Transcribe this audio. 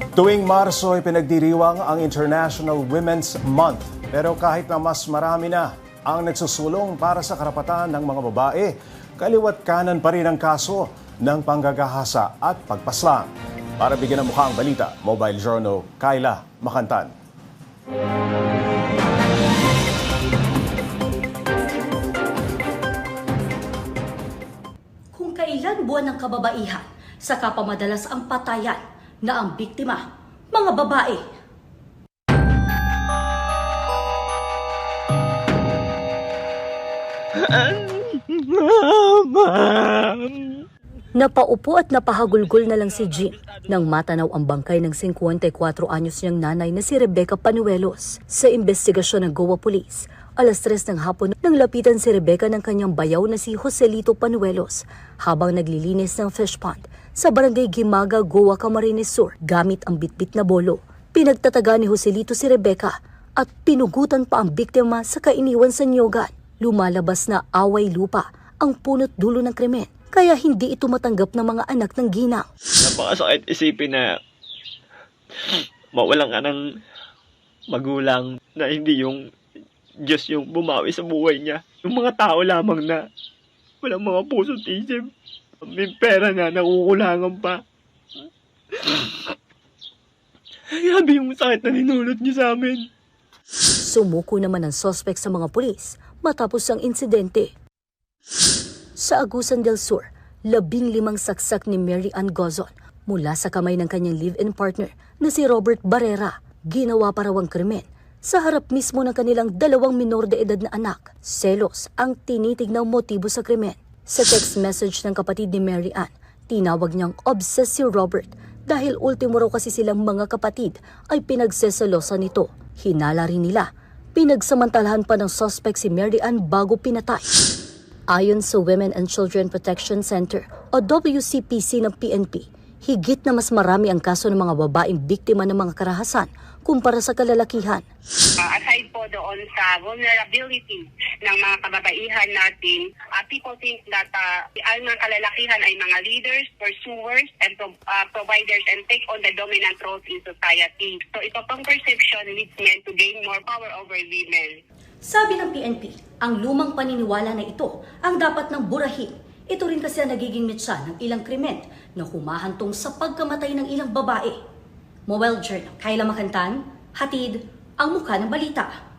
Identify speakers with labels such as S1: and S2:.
S1: Tuwing Marso ay pinagdiriwang ang International Women's Month. Pero kahit na mas marami na ang nagsusulong para sa karapatan ng mga babae, kaliwat kanan pa rin ang kaso ng panggagahasa at pagpaslang. Para bigyan ng mukha ang balita, Mobile Journal, Kyla Makantan.
S2: Kung kailan buwan ng kababaihan, saka pa madalas ang patayan na ang biktima, mga babae. Napaupo at napahagulgol na lang si Jean nang matanaw ang bangkay ng 54 anyos niyang nanay na si Rebecca Panuelos. Sa investigasyon ng Goa Police, alas 3 ng hapon nang lapitan si Rebecca ng kanyang bayaw na si Joselito Panuelos habang naglilinis ng fish pond sa barangay Gimaga, Goa, Camarines Sur gamit ang bitbit na bolo. Pinagtataga ni Joselito si Rebecca at pinugutan pa ang biktima sa kainiwan sa nyogan. Lumalabas na away lupa ang punot dulo ng krimen kaya hindi ito matanggap ng mga anak ng ginang.
S3: Napakasakit isipin na mawalan ka ng magulang na hindi yung Diyos yung bumawi sa buhay niya. Yung mga tao lamang na walang mga puso at isip. May pera na, nakukulangan pa. Grabe yung sakit na ninulot niyo sa amin.
S2: Sumuko naman ang sospek sa mga pulis matapos ang insidente. Sa Agusan del Sur, labing limang saksak ni Mary Ann Gozon mula sa kamay ng kanyang live-in partner na si Robert Barrera. Ginawa para ang krimen sa harap mismo ng kanilang dalawang minor de edad na anak. Selos ang tinitignang motibo sa krimen. Sa text message ng kapatid ni Mary Ann, tinawag niyang obsessed si Robert dahil ultimo raw kasi silang mga kapatid ay pinagseselosa nito. Hinala rin nila. Pinagsamantalahan pa ng suspect si Mary Ann bago pinatay. Ayon sa Women and Children Protection Center o WCPC ng PNP, higit na mas marami ang kaso ng mga babaeng biktima ng mga karahasan kumpara sa kalalakihan.
S4: Aside po doon sa vulnerability ng mga kababaihan natin, uh, people think that uh, ang mga kalalakihan ay mga leaders, pursuers, and pro- uh, providers and take on the dominant roles in society. So ito pong perception leads men to gain more power over women.
S2: Sabi ng PNP, ang lumang paniniwala na ito ang dapat nang burahin. Ito rin kasi ang nagiging mitsa ng ilang krimen na humahantong sa pagkamatay ng ilang babae. Mobile Journal, Kayla Makantan, hatid ang mukha ng balita.